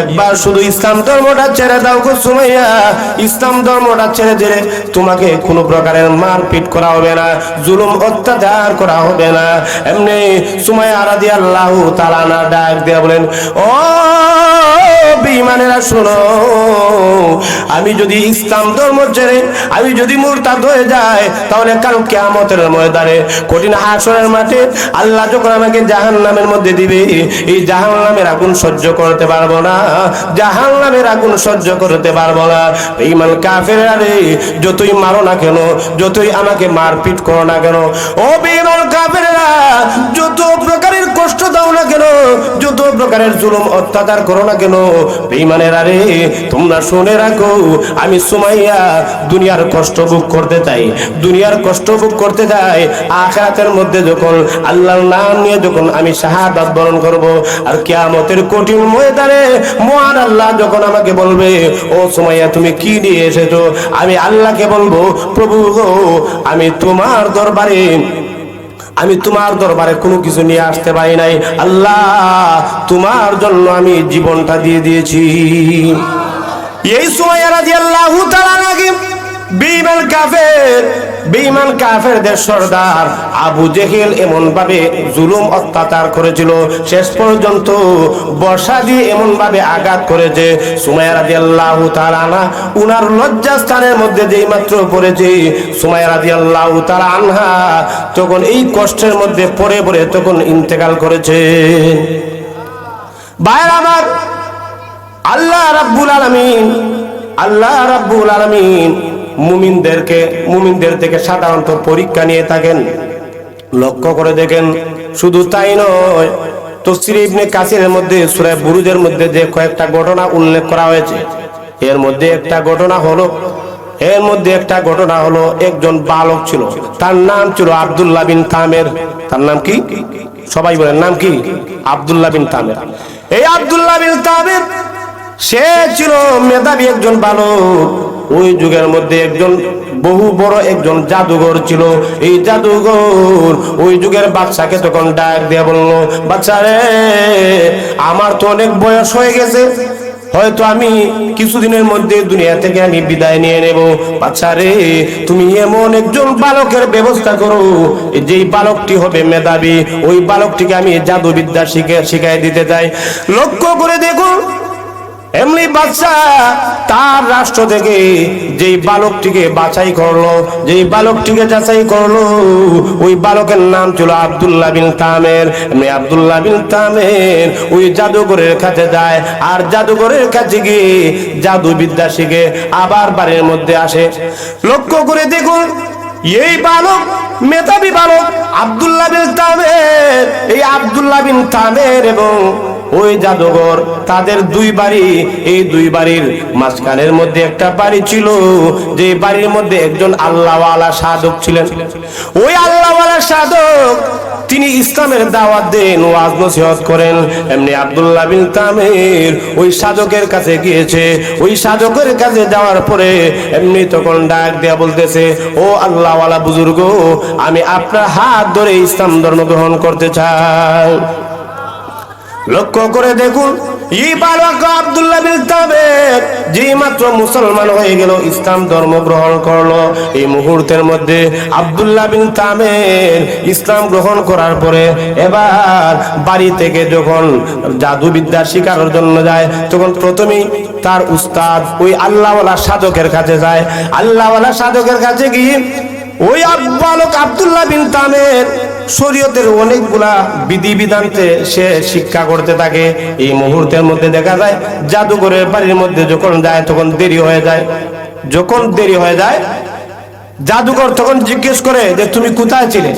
একবার শুধু ইসলাম ধর্মটা ছেড়ে দাও গো সুমাইয়া। ইসলাম ধর্মটা ছেড়ে দিলে তোমাকে কোনো প্রকারের মারপিট করা হবে না, জুলুম অত্যাচার করা হবে না। এমনি সুমাইয়া রাদিয়াল্লাহু তাআলা ডাক দেয়া বলেন, ও শোনো। আমি যদি ইসলাম ধর্ম ছেড়ে, আমি যদি মুরতাদ হয়ে যায় তাহলে কেয়ামতের ময়দানে, কঠিন মাঠে আল্লাহ যখন আমাকে জাহান নামের মধ্যে দিবে, এই জাহান নামের আগুন সহ্য করতে পারব না। জাহান নামের আগুন সহ্য করতে পারব না। ইমান রে, যতই মারো না কেন, যতই আমাকে মারপিট করো না কেন, ও বেমান কাফেরা যত প্রকারের কষ্ট দাও না কেন, যত প্রকারের জুলুম অত্যাচার করো না কেন? বেইমানেরা রে, তোমরা শুনে রাখো, আমি সুমাইয়া দুনিয়ার কষ্ট ভোগ করতে চাই। দুনিয়ার কষ্ট ভোগ করতে চাই, আখরাতের মধ্যে যখন আল্লাহর নাম নিয়ে যখন আমি শাহাদাত বরণ করব, আর কিয়ামতের কঠিন ময়দানে মহান আল্লাহ যখন আমাকে বলবে, ও সুমাইয়া, তুমি কি নিয়ে এসেছ? আমি আল্লাহকে বলব, প্রভু গো, আমি তোমার দরবারে আমি তোমার দরবারে কোনো কিছু নিয়ে আসতে পারি নাই। আল্লাহ, তোমার জন্য আমি জীবনটা দিয়ে দিয়েছি। এই সময় রাজি আল্লাহ তারা নাকি বেঈমান কাফের বেঈমান কাফেরদের সর্দার আবু জেহেল এমন ভাবে জুলুম অত্যাচার করেছিল। শেষ পর্যন্ত বর্ষা দিয়ে এমন ভাবে আঘাত করেছে। সুমাইয়া রাদিয়াল্লাহু তাআলা আনহা, উনার লজ্জাস্থানের মধ্যে যেই মাত্র পড়েছে। সুমাইয়া রাদিয়াল্লাহু তাআলা আনহা তখন এই কষ্টের মধ্যে পড়ে পড়ে তখন ইন্তেকাল করেছে। ভাইয়ের আমার, আল্লাহ রাব্বুল আলামিন, আল্লাহ রাব্বুল আলামিন মুমিনদেরকে, মুমিনদের থেকে সাধারণত পরীক্ষা নিয়ে থাকেন। লক্ষ্য করে দেখেন, শুধু তাই নয়, তফসির ইবনে কাসিরের মধ্যে, সূরা বুরুজের মধ্যে যে কয়েকটা ঘটনা উল্লেখ করা হয়েছে, এর মধ্যে একটা ঘটনা হলো, এর মধ্যে একটা ঘটনা হলো একজন বালক ছিল, তার নাম ছিল আব্দুল্লাহ বিন তামের। তার নাম কি? সবাই বলেন, নাম কি? আব্দুল্লাহ বিন তামের। এই আব্দুল্লাহ বিন তামের, সে ছিল মেধাবী একজন বালক। ওই যুগের মধ্যে একজন বহু বড় একজন জাদুঘর ছিল। এই জাদুঘর ওই যুগের বাচ্চাকে তখন ডাক দিয়ে বলল বাচ্চা রে, আমার তো অনেক বয়স হয়ে গেছে। হয়তো আমি কিছুদিনের মধ্যে দুনিয়া থেকে আমি বিদায় নিয়ে নেব। বাচ্চা রে, তুমি এমন একজন বালকের ব্যবস্থা করো, যেই বালকটি হবে মেধাবী। ওই বালকটিকে আমি জাদুবিদ্যা শিখে শিখাই দিতে চাই। লক্ষ্য করে দেখুন এমনি বাচ্চা তার রাষ্ট্র থেকে যেই বালকটিকে বাছাই করল, যেই বালকটিকে যাচাই করল, ওই বালকের নাম ছিল আব্দুল্লাহ বিন তামের। এমনি আব্দুল্লাহ বিন তামের ওই জাদুঘরের কাছে যায়, আর জাদুঘরের কাছে গিয়ে জাদু বিদ্যা শিখে আবার বাড়ির মধ্যে আসে। লক্ষ্য করে দেখুন, এই বালক মেধাবী বালক আব্দুল্লাহ বিন তামের, এই আব্দুল্লাহ বিন তামের এবং ওই জাদুঘর, তাদের দুই বাড়ি। এই দুই বাড়ির মাঝখানের মধ্যে একটা বাড়ি ছিল, যে বাড়ির মধ্যে একজন আল্লাহওয়ালা সাধক ছিলেন। ওই আল্লাহওয়ালা সাধক, তিনি ইসলামের দাওয়াত দেন, ওয়াজ নসিহত করেন। এমনি আব্দুল্লাহ বিন তামির ওই সাধকের কাছে গিয়েছে। ওই সাধকের কাছে যাওয়ার পরে এমনি তখন ডাক দেয়া বলতেছে, ও আল্লাহওয়ালা বুজুর্গ, আমি আপনার হাত ধরে ইসলাম ধর্ম গ্রহণ করতে চাই। লক্ষ্য করে দেখুন মুসলমান হয়ে গেল, ইসলাম ধর্ম গ্রহণ করল। এই মুহূর্তের মধ্যে বিন তামের ইসলাম গ্রহণ করার পরে এবার বাড়ি থেকে যখন জাদুবিদ্যা শিকারের জন্য যায়, তখন প্রথমেই তার উস্তাদ ওই আল্লাহওয়ালা সাধকের কাছে যায়। আল্লাহওয়ালা সাধকের কাছে গিয়ে ওই বালক আব্দুল্লাহ বিন তামের শরীয়তের অনেকগুলা বিধি বিধানতে সে শিক্ষা করতে থাকে। এই মুহূর্তের মধ্যে দেখা যায়, জাদুঘরের বাড়ির মধ্যে যখন যায়, তখন দেরি হয়ে যায়। যখন দেরি হয়ে যায়, জাদুঘর তখন জিজ্ঞেস করে যে, তুমি কোথায় ছিলে?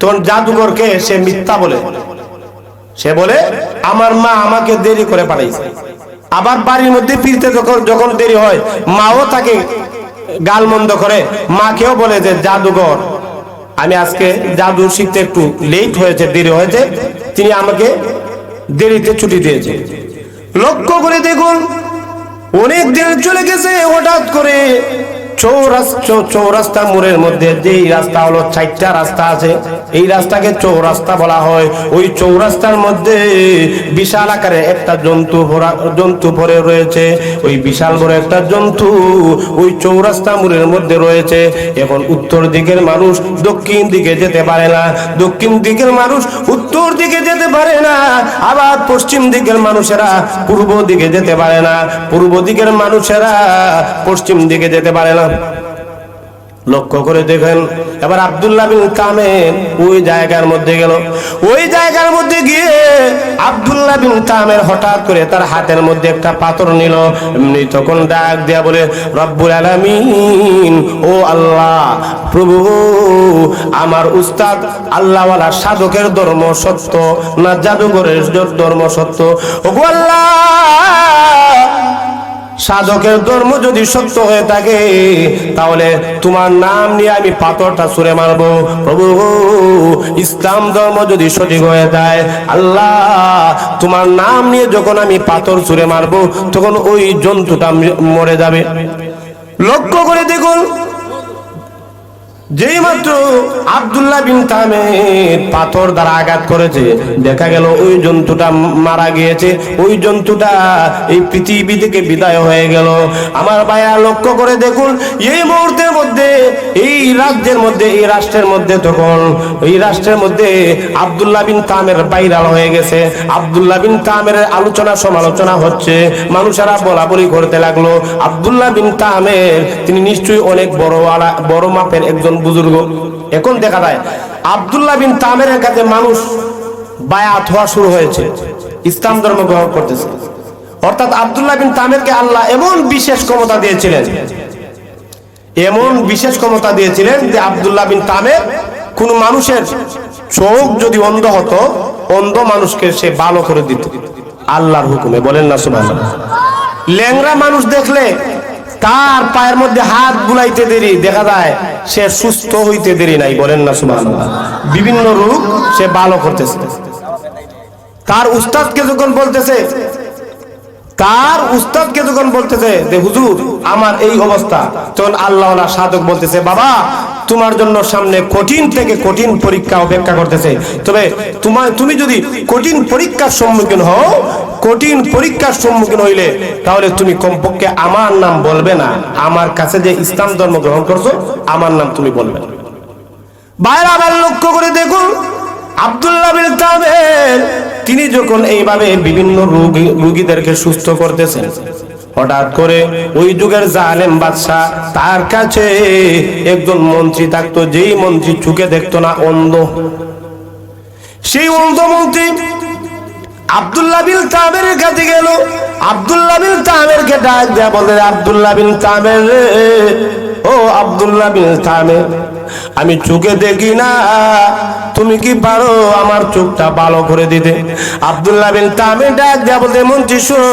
তখন জাদুঘরকে সে মিথ্যা বলে। সে বলে, আমার মা আমাকে দেরি করে পাঠাইছে। আবার বাড়ির মধ্যে ফিরতে যখন যখন দেরি হয়, মাও তাকে গালমন্দ করে, মাকেও বলে যে, জাদুঘর আমি আজকে জাদু শিখতে একটু লেট হয়েছে, দেরি হয়েছে। তিনি আমাকে দেরিতে ছুটি দিয়েছে। লক্ষ্য করে দেখুন, অনেক দিন চলে গেছে, হঠাৎ করে চৌরাস্তা চৌরাস্তা মোড়ের মধ্যে যেই রাস্তা হলো, চারটা রাস্তা আছে। এই রাস্তাকে চৌরাস্তা বলা হয়। ওই চৌরাস্তার মধ্যে বিশাল আকারে একটা জন্তু ভরা- জন্তু ভরে রয়েছে। ওই বিশাল বড় একটা জন্তু ওই চৌরাস্তা মোড়ের মধ্যে রয়েছে। এখন উত্তর দিকের মানুষ দক্ষিণ দিকে যেতে পারে না। দক্ষিণ দিকের মানুষ উত্তর দিকে যেতে পারে না, আবার পশ্চিম দিকের মানুষেরা পূর্ব দিকে যেতে পারে না। পূর্ব দিকের মানুষেরা পশ্চিম দিকে যেতে পারে না। লক্ষ্য করে দেখেন। এবার আব্দুল্লাহ বিন কামের ওই জায়গার মধ্যে গেল। ওই জায়গার মধ্যে গিয়ে আব্দুল্লাহ বিন কামের হঠাৎ করে তার হাতের মধ্যে একটা পাথর নিল। এমনি তখন ডাক দেয়া বলে, রব্বুল আলামিন, ও আল্লাহ, প্রভু, আমার উস্তাদ আল্লাহওয়ালা সাধকের ধর্ম সত্য না জাদুঘরের ধর্ম সত্য? ও আল্লাহ সাধকের ধর্ম যদি সত্য হয়ে থাকে, তাহলে তোমার নাম নিয়ে আমি পাথরটা ছুঁড়ে মারবো। প্রভু, ইসলাম ধর্ম যদি সঠিক হয়ে যায়, আল্লাহ তোমার নাম নিয়ে যখন আমি পাথর ছুঁড়ে মারবো, তখন ওই জন্তুটা মরে যাবে। লক্ষ্য করে দেখুন যেই মাত্র আব্দুল্লাহ বিন তামের পাথর দ্বারা আঘাত করেছে, দেখা গেল ওই জন্তুটা মারা গিয়েছে, ওই জন্তুটা এই পৃথিবী থেকে বিদায় হয়ে গেল। আমার ভাইয়া লক্ষ্য করে দেখুন, এই মুহূর্তের মধ্যে, এই রাজ্যের মধ্যে, এই রাষ্ট্রের মধ্যে তখন, এই রাষ্ট্রের মধ্যে আব্দুল্লাহ বিন তামের বাইরাল হয়ে গেছে। আব্দুল্লাহ বিন তামের আলোচনা সমালোচনা হচ্ছে, মানুষেরা বলা বলি করতে লাগল, আব্দুল্লাহ বিন তামের, তিনি নিশ্চয়ই অনেক বড় বড় মাপের একজন বুজুর্গ, এখন দেখা যায় আব্দুল্লাহ বিন তামের কাছে মানুষ বায়াত হওয়া শুরু হয়েছে, ইসলাম ধর্ম গ্রহণ করতেছে। অর্থাৎ আব্দুল্লাহ বিন তামেরকে আল্লাহ এমন বিশেষ ক্ষমতা দিয়েছিলেন, এমন বিশেষ ক্ষমতা দিয়েছিলেন যে আব্দুল্লাহ বিন তামের কোন মানুষের চোখ যদি অন্ধ হতো, অন্ধ মানুষকে সে ভালো করে দিত। আল্লাহর হুকুমে, বলেন না সুবাহ ল্যাংরা মানুষ দেখলে তার পায়ের মধ্যে হাত বুলাইতে দেরি, দেখা যায় সে সুস্থ হইতে দেরি নাই, বলেন না সুমান বিভিন্ন রোগ সে ভালো করতেছে। তার উস্তাদকে যখন বলতেছে তার উস্তাদকে যখন বলতেছে যে, হুজুর, আমার এই অবস্থা। তখন আল্লাহ সাধক বলতেছে, বাবা, তোমার জন্য সামনে কঠিন থেকে কঠিন পরীক্ষা অপেক্ষা করতেছে। তবে তোমার, তুমি যদি কঠিন পরীক্ষার সম্মুখীন হও, কঠিন পরীক্ষার সম্মুখীন হইলে তাহলে তুমি কমপক্ষে আমার নাম বলবে না। আমার কাছে যে ইসলাম ধর্ম গ্রহণ করছ, আমার নাম তুমি বলবে না। বাইরে আবার লক্ষ্য করে দেখুন আব্দুল্লাহ বিন তাবের তিনি যখন এইভাবে বিভিন্ন রোগী, রোগীদেরকে সুস্থ করতেছেন, হঠাৎ করে ওই যুগের জালেম বাদশাহ তার কাছে একজন মন্ত্রী থাকতো, যেই মন্ত্রী চুকে দেখতো না, অন্ধ। সেই অন্ধ মন্ত্রী আব্দুল্লাহ বিন তামের কাছে গেল। আব্দুল্লাহ বিন তামেরকে ডাক দেয়া বলে আব্দুল্লাহ বিন তামের ও আব্দুল্লাহ বিন তামের আমি চোখে দেখি না। তুমি কি পারো আমার চোখটা ভালো করে দিতে? আব্দুল্লাহ বিন তামের ডাক দেয়া বলতে মন্ত্রী শোনো,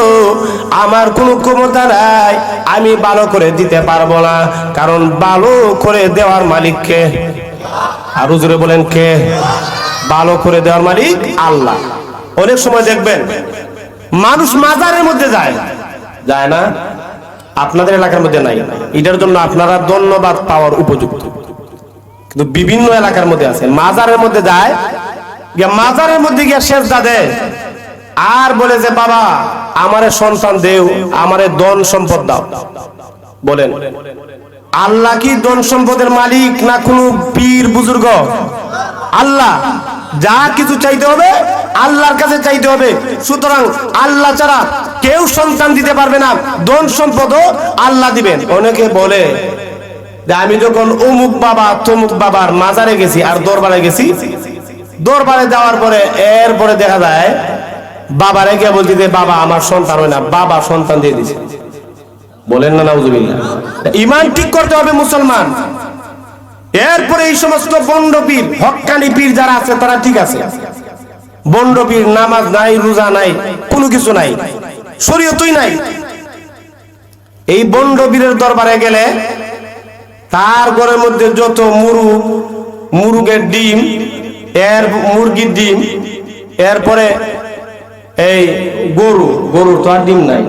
আমার কোনো ক্ষমতা নাই। আমি ভালো করে দিতে পারব না। কারণ ভালো করে দেওয়ার মালিককে আরও জোরে বলেন কে? ভালো করে দেওয়ার মালিক আল্লাহ। অনেক সময় দেখবেন মানুষ মাজারের মধ্যে যায়। যায় না? আপনাদের এলাকার মধ্যে নাই। এটার জন্য আপনারা ধন্যবাদ পাওয়ার উপযুক্ত। কিন্তু বিভিন্ন এলাকার মধ্যে আছে। মাজারের মধ্যে যায় মাজারের মধ্যে গিয়া শেষ দেয়। আর বলে যে, বাবা, আমারে সন্তান দেও, আমারে ধন সম্পদ দাও। বলেন, আল্লাহ কি ধন সম্পদের মালিক না কোনো পীর বুজুর্গ? আল্লাহ, যা কিছু চাইতে হবে আল্লাহর কাছে চাইতে হবে। সুতরাং আল্লাহ ছাড়া কেউ সন্তান দিতে পারবে না। ধন সম্পদও আল্লাহ দিবেন। অনেকে বলে আমি যখন অমুক বাবা, তমুক বাবার মাজারে গেছি আর দরবারে গেছি, দরবারে যাওয়ার পরে এরপরে দেখা যায়, বাবারে গিয়ে বলছি যে, বাবা, আমার সন্তান হয় না। বাবা সন্তান দিয়ে দিছে। বলেন না, নাউজুবিল্লাহ। ইমান ঠিক করতে হবে মুসলমান। এরপরে এই সমস্ত বন্ড পীর হক্কানি পীর যারা আছে, তারা ঠিক আছে। বন্ড পীর, নামাজ নাই, রোজা নাই, কোনো কিছু নাই, শরীয়তই নাই। এই বন্ড পীরের দরবারে গেলে তার ঘরের মধ্যে যত মুরুগ মুরুগের ডিম, এর মুরগির ডিম, এরপরে এই গরু, গরুর তো আর ডিম নাই।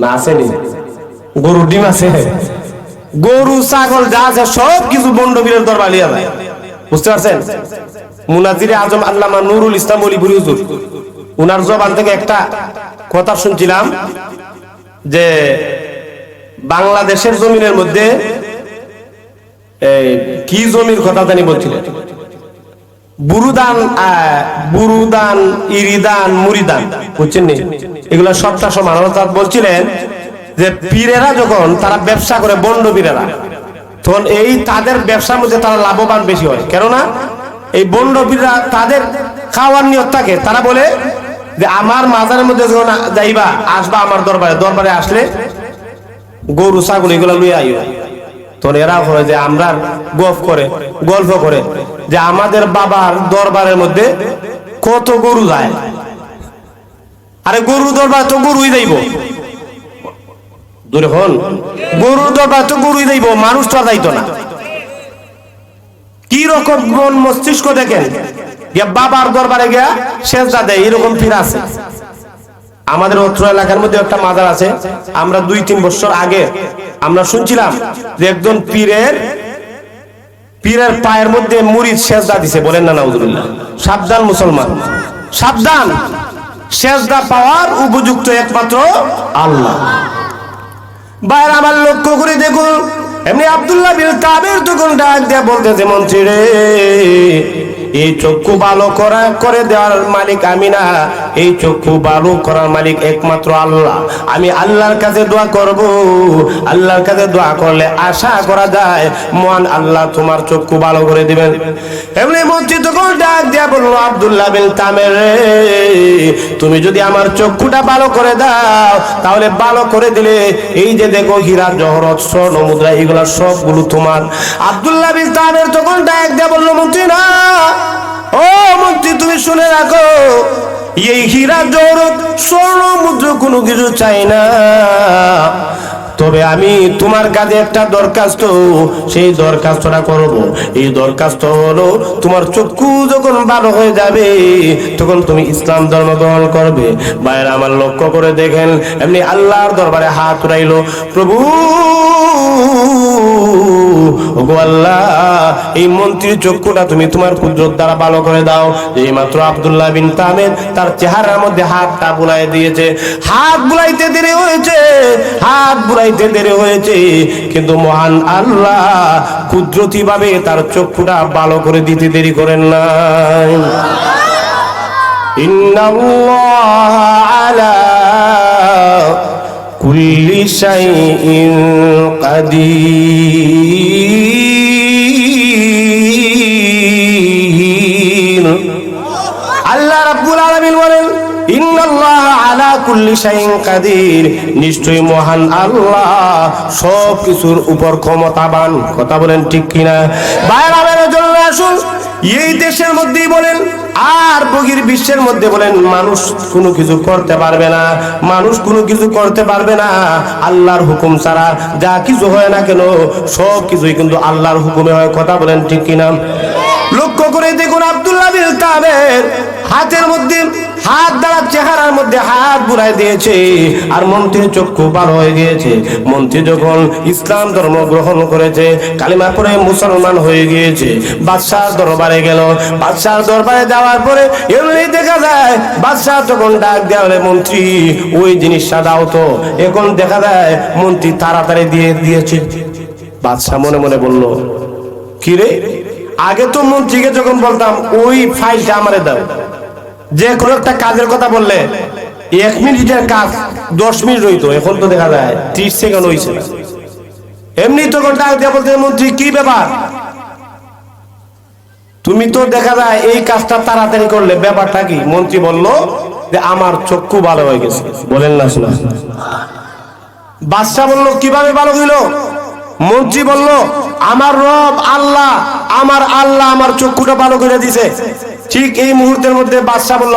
না, আছে নি গরুর ডিম আছে। গরু, ছাগল যা আছে সব কিছু বন্ডবীরের দরবার যায়। বুঝতে পারছেন? মুনাজিরে আজম আল্লামা নুরুল ইসলাম অলিপুরি হুজুর, উনার জবান থেকে একটা কথা শুনছিলাম যে বাংলাদেশের জমিনের মধ্যে কি জমির কথা জানি বলছিলেন বুরুদান বুরুদান, ইরিদান, মুরিদান, বুঝছেন নি? এগুলো সবটা সমান অর্থাৎ বলছিলেন যে পীরেরা যখন তারা ব্যবসা করে বন্ড পীরেরা, তখন এই তাদের ব্যবসার মধ্যে তারা লাভবান বেশি হয়। কেননা এই বন্ড পীররা তাদের খাওয়ার নিয়ত থাকে। তারা বলে যে আমার মাজারের মধ্যে যখন যাইবা, আসবা আমার দরবারে দরবারে আসলে গরু, ছাগল, এগুলো লুই আইও। তখন এরা যে আমরা করে, গল্প করে, যে আমাদের বাবার দরবারের মধ্যে কত গরু যায়। আরে গরু দরবার তো গরুই দরবার তো গরুই মানুষ তো যাইতো না। কি রকম মন মস্তিষ্ক দেখেন? বাবার দরবারে গিয়া শেষ দেয়, এরকম ফির আছে। আমাদের অত্র এলাকার মধ্যে একটা মাজার আছে, আমরা দুই তিন বছর আগে আমরা শুনছিলাম যে একজন পীরের পীরের পায়ের মধ্যে মুড়িদ সেজদা দিছে। বলেন না, নাউজুবিল্লাহ। সাবধান মুসলমান। সাবধান। সেজদা পাওয়ার উপযুক্ত একমাত্র আল্লাহ। বাইরে আমার লক্ষ্য করে দেখুন এমনি আব্দুল্লাহ বিন কাবের তখন ডাক দিয়ে বলতেছে, মন্ত্রী রে, এই চক্ষু ভালো করা, করে দেওয়ার মালিক আমি না। এই চক্ষু ভালো করার মালিক একমাত্র আল্লাহ। আমি আল্লাহর কাছে দোয়া করব। আল্লাহর কাছে দোয়া করলে আশা করা যায়, মহান আল্লাহ তোমার চক্ষু ভালো করে দিবেন। এমনি মন্ত্রী তখন ডাক দিয়া বলল, আব্দুল্লাহ বিন তামের তুমি যদি আমার চক্ষুটা ভালো করে দাও, তাহলে ভালো করে দিলে, এই যে দেখো হীরা, জহরত, স্বর্ণ মুদ্রা, এগুলা সবগুলো তোমার। আবদুল্লাহ বিন তাবের তখন ডাক দিয়ে বলল, মুক্তি না। ও মন্ত্রী তুমি শুনে রাখো, এই হীরা জহরত, স্বর্ণ, মুদ্র কোনো কিছু চাই না। তবে আমি তোমার কাছে একটা দরখাস্ত। সেই দরখাস্তটা করব। এই দরখাস্ত হলো তোমার চক্ষু যখন ভালো হয়ে যাবে, তখন তুমি ইসলাম ধর্ম গ্রহণ করবে। বাইরে আমার লক্ষ্য করে দেখেন, এমনি আল্লাহর দরবারে হাত উড়াইলো প্রভু এই মন্ত্রীর চক্ষুটা তুমি তোমার কুদরত দ্বারা ভালো করে দাও। এই মাত্র আব্দুল্লাহ বিন তামের তার চেহারার মধ্যে হাতটা বুলাই দিয়েছে। হাত বুলাইতে দেরি হয়েছে। হাত বুলাইতে দেরি হয়েছে। কিন্তু মহান আল্লাহ কুদরতি ভাবে তার চক্ষুটা ভালো করে দিতে দেরি করেন নাই। আল্লাহ রাব্বুল আলামিন বলেন, ইন্নাল্লাহ আর বহির বিশ্বের মধ্যে বলেন, মানুষ কোনো কিছু করতে পারবে না, মানুষ কোনো কিছু করতে পারবে না। আল্লাহর হুকুম ছাড়া যা কিছু হয় না কেন সব কিছুই কিন্তু আল্লাহর হুকুমে হয়। কথা বলেন ঠিক কিনা? লক্ষ্য করে দেখুন আব্দুল্লাহ হাতের মধ্যে হাত দ্বারা চেহারার মধ্যে হাত বুড়াই দিয়েছে, আর মন্ত্রীর চক্ষু ভালো হয়ে গিয়েছে। মন্ত্রী যখন ইসলাম ধর্ম গ্রহণ করেছে কালিমা পরে মুসলমান হয়ে গিয়েছে। বাদশাহ দরবারে গেল। বাদশাহ দরবারে যাওয়ার পরে এমনি দেখা যায়, বাদশাহ তখন ডাক দেওয়ালে মন্ত্রী, ওই জিনিসটা দাও তো। এখন দেখা যায়, মন্ত্রী তাড়াতাড়ি দিয়ে দিয়েছে। বাদশাহ মনে মনে বলল কি রে আগে তো মন্ত্রীকে যখন বলতাম, ওই ফাইলটা আমারে দাও। যে কোনো একটা কাজের কথা বললে, এক মিনিটের কাজ দশ মিনিট হইতো এখন তো দেখা যায় ত্রিশ সেকেন্ড হয়েছে এমনি বলতে মন্ত্রী, কি ব্যাপার? তুমি তো দেখা যায় এই কাজটা তাড়াতাড়ি করলে, ব্যাপারটা কি? মন্ত্রী বলল যে, আমার চক্ষু ভালো হয়ে গেছে। বলেন না শোনা। বাদশাহ বলল, কীভাবে ভালো হইল? মন্ত্রী বলল, আমার রব আল্লাহ, আমার আল্লাহ আমার চক্ষুটা ভালো করে দিছে। ঠিক এই মুহূর্তের মধ্যে বাদশাহ বলল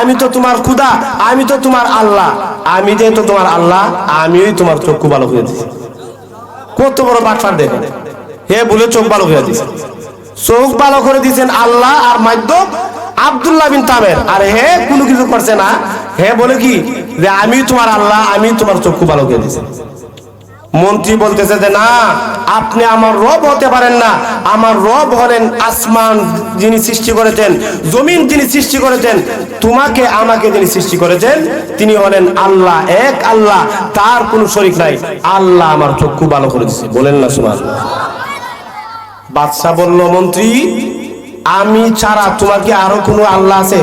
আমি তো তোমার খুদা, আমি তো তোমার আল্লাহ। আমি যেহেতু তোমার আল্লাহ, আমিই তোমার চক্ষু ভালো করে দিছি কত বড় বাটফার দেখেন হে বলে চোখ ভালো হয়ে দিছে। চোখ ভালো করে দিয়েছেন আল্লাহ আর মাধ্যম আব্দুল্লাহ বিন তামের আর হে, কোনো কিছু করছে না। হে বলে কি? যে আমি তোমার আল্লাহ আমি তোমার চক্ষু ভালো করে দিয়েছি মন্ত্রী বলতেছে যে, না, আপনি আমার রব হতে পারেন না। আমার রব হলেন আসমান যিনি সৃষ্টি করেছেন, জমিন যিনি সৃষ্টি করেছেন। তোমাকে আমাকে যিনি সৃষ্টি করেছেন, তিনি হলেন আল্লাহ, এক আল্লাহ। তার কোনো শরিক নাই। আল্লাহ আমার চক্ষু ভালো করে দিচ্ছে বলেন না সুমান বাদশাহ বলল, মন্ত্রী, আমি ছাড়া তোমার কি আরও কোনো আল্লাহ আছে?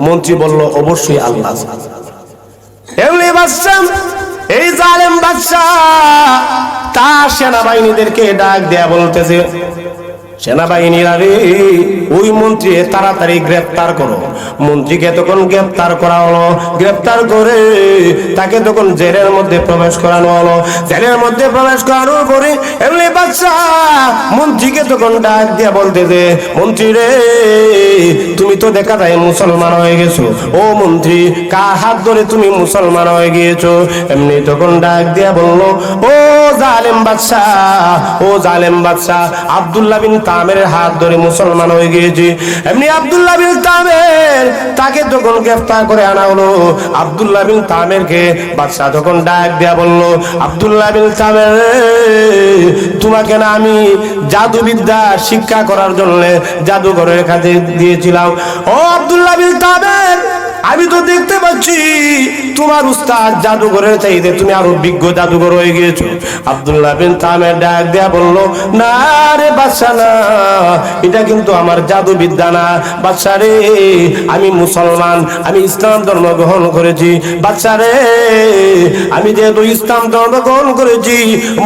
মন্ত্রী বলল, অবশ্যই আল্লাহ আছে। এই জালেম বাদশাহ তার সেনাবাহিনীদেরকে ডাক দেয়া বলতেছে সেনাবাহিনীরা রে ওই মন্ত্রী তাড়াতাড়ি গ্রেফতার করো। মন্ত্রীকে তখন গ্রেফতার করা হলো। গ্রেফতার করে তাকে তখন জেলের মধ্যে প্রবেশ করানো হলো। জেলের মধ্যে প্রবেশ করানোর পরে এমনি বাচ্চা মন্ত্রীকে তখন ডাক দিয়ে বলতেছে মন্ত্রী রে, তুমি তো দেখা যায় মুসলমান হয়ে গেছো। ও মন্ত্রী, কার হাত ধরে তুমি মুসলমান হয়ে গিয়েছো? এমনি তখন ডাক দিয়া বলল, ও জালেম বাদশা, ও জালেম বাদশা, আব্দুল্লাহ বিন তামের হাত ধরে মুসলমান হয়ে গিয়েছি। এমনি আবদুল্লাহ বিন তামের, তাকে গ্রেফতার করে আনা হলো, আবদুল্লাহ বিন তামেরকে বাদশা তখন ডাক দেয়া বলল, আবদুল্লাহ বিন তামের, তোমাকে না আমি জাদুবিদ্যা শিক্ষা করার জন্য জাদুঘরের কাছে দিয়েছিলাম? ও আবদুল্লাহ বিন তামের আমি তো দেখতে পাচ্ছি তোমার উস্তাদ জাদুঘরের চাইতে তুমি আরও বিজ্ঞ জাদুঘর হয়ে গিয়েছো। আব্দুল্লাহ বিন তামের ডাক দেয়া বলল, না রে বাদশা, না। এটা কিন্তু আমার জাদু বিদ্যা না। বাদশা রে, আমি মুসলমান, আমি ইসলাম ধর্ম গ্রহণ করেছি। বাদশা রে, আমি যেহেতু ইসলাম ধর্ম গ্রহণ করেছি,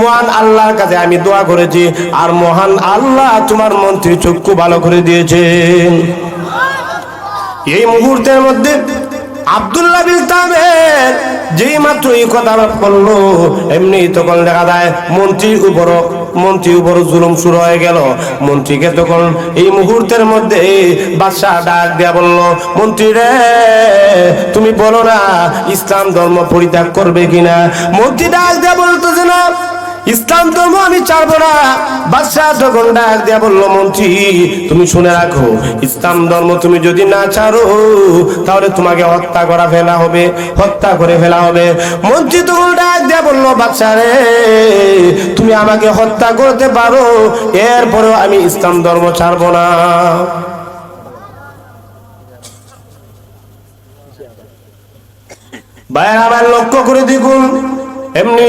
মহান আল্লাহর কাছে আমি দোয়া করেছি। আর মহান আল্লাহ তোমার মন্ত্রী চক্ষু ভালো করে দিয়েছেন এই মুহূর্তের মধ্যে আব্দুল্লাহ বিন যেই মাত্র এই কথা বলল এমনি তখন দেখা যায় মন্ত্রীর উপর মন্ত্রীর উপর জুলুম শুরু হয়ে গেল। মন্ত্রীকে তখন এই মুহূর্তের মধ্যে বাদশাহ ডাক দেয়া বলল, মন্ত্রী রে, তুমি বলো না, ইসলাম ধর্ম পরিত্যাগ করবে কিনা? মন্ত্রী ডাক দেয়া বলতেছে না ইসলাম ধর্ম আমি ছাড়বো না। বাদশাহ তখন ডাক দেয়া বলল, মন্ত্রী, তুমি শুনে রাখো, ইসলাম ধর্ম তুমি যদি না ছাড়ো, তাহলে তোমাকে হত্যা করা ফেলা হবে, হত্যা করে ফেলা হবে। মন্ত্রী তখন ডাক দেয়া বলল, বাদশাহ রে, তুমি আমাকে হত্যা করতে পারো, এরপরেও আমি ইসলাম ধর্ম ছাড়বো না। ভাইয়ের, আবার লক্ষ্য করে দেখুন এমনি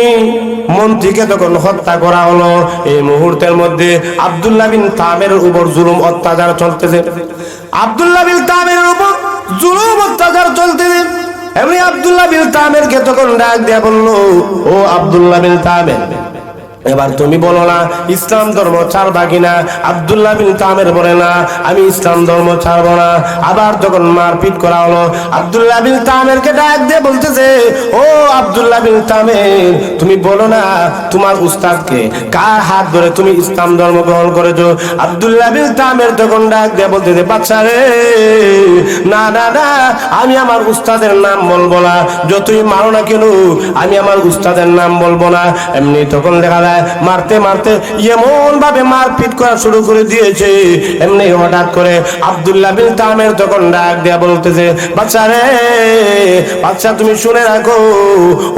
মন্ত্রীকে তখন হত্যা করা হলো, এই মুহূর্তের মধ্যে আব্দুল্লাহ বিন তামের উপর জুলুম অত্যাচার চলতেছে। আবদুল্লাহ বিন তামের উপর জুলুম অত্যাচার চলতেছে। এমনি আবদুল্লাহ বিন তামেরকে তখন ডাক দেয়া বলল, ও আব্দুল্লাহ বিন তামের এবার তুমি বলো না, ইসলাম ধর্ম ছাড়বা কিনা? আব্দুল্লাহ বিন তামের বলে না, আমি ইসলাম ধর্ম ছাড়বো না। আবার তখন মারপিট করা হলো, আব্দুল্লাহ বিন তামেরকে ডাক দিয়ে বলতেছে, ও আব্দুল্লাহ বিন তামের, তুমি বলো না, তোমার উস্তাদকে কার হাত ধরে তুমি ইসলাম ধর্ম গ্রহণ করেছ? আব্দুল্লাহ বিন তামের তখন ডাক দিয়ে বলতেছে বাচ্চা রে, না না না, আমি আমার উস্তাদের নাম বলব না। যতই মারো না কেন, আমি আমার উস্তাদের নাম বলব না। এমনি তখন দেখা যায় মারতে মারতে এমন ভাবে মারপিট করা শুরু করে দিয়েছে। এমনি হঠাৎ করে আব্দুল্লাহ বিন তামের তখন ডাক দেয়া বলতেছে, বাচ্চা রে, বাচ্চা তুমি শুনে রাখো।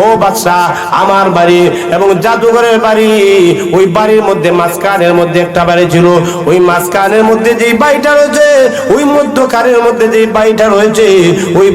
ও বাচ্চা, আমার বাড়ি এবং জাদুঘরের বাড়ি, ওই বাড়ির মধ্যে মাঝখানের মধ্যে একটা বাড়ি ছিল। ওই মাঝখানের মধ্যে যেই বাড়িটা রয়েছে, ওই মধ্যখানের মধ্যে যেই বাড়িটা রয়েছে, ওই